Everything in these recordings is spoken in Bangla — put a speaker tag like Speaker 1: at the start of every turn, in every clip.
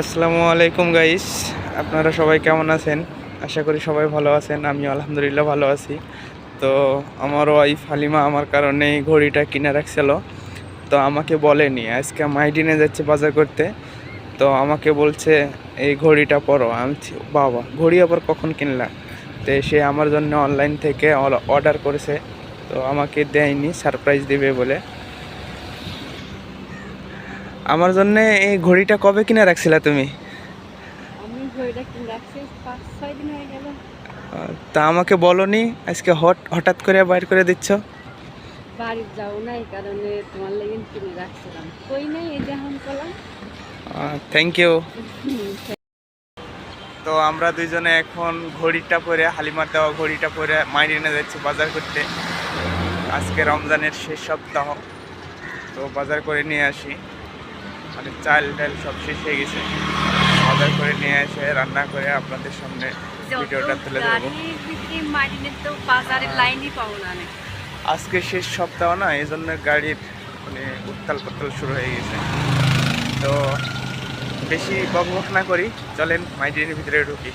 Speaker 1: আসসালামু আলাইকুম গাইস আপনারা সবাই কেমন আছেন? আশা করি সবাই ভালো আছেন। আমি আলহামদুলিল্লাহ ভালো আছি। তো আমার ওয়াইফ হালিমা আমার কারণে এই ঘড়িটা কিনে রাখছিল। তো আমাকে বলেনি, আজকে মাইডিনে যাচ্ছে বাজার করতে। তো আমাকে বলছে, এই ঘড়িটা পরো। আমি বাবা, ঘড়ি আবার কখন কিনলাম তো সে আমার জন্য অনলাইন থেকে অর্ডার করেছে। তো আমাকে দেয়নি সারপ্রাইজ দেবে বলে। আমার জন্য এই ঘড়িটা কবে কিনে রাখছিলা তুমি? তা আমাকে বলনি আজকে হট হঠাৎ করে বাইর করে দিচ্ছ?
Speaker 2: বাড়ি যাও না কারণে তোমার লেগে কিনে রাখছিলাম। কই নাই এই যে এখন করলাম
Speaker 1: থ্যাংক ইউ তো আমরা দুইজনে এখন ঘড়িটা পরে হালিমার দেওয়া ঘড়িটা পরে মাইনে এনে যাচ্ছি বাজার করতে। আজকে রমজানের শেষ সপ্তাহ। তো বাজার করে নিয়ে আসি। মানে চাল ডাল সব শেষ হয়ে গেছে। অর্ডার করে নিয়ে এসে রান্না করে আপনাদের সামনে ভিডিওটা তুলে ধরবো।
Speaker 2: আমি।
Speaker 1: আজকে শেষ সপ্তাহ না এই জন্য গাড়ির মানে উত্তাল পাতাল শুরু হয়ে গেছে। তো বেশি বকবক না করি চলেন মাইডিনের ভিতরে ঢুকি।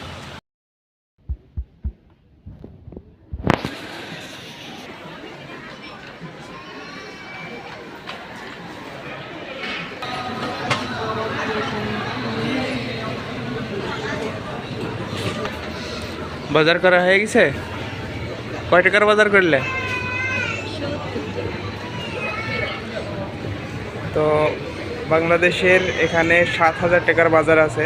Speaker 1: বাজার করা হয়ে গেছে? কয় টাকার বাজার করলে? তো বাংলাদেশের এখানে সাত হাজার টাকার বাজার আছে।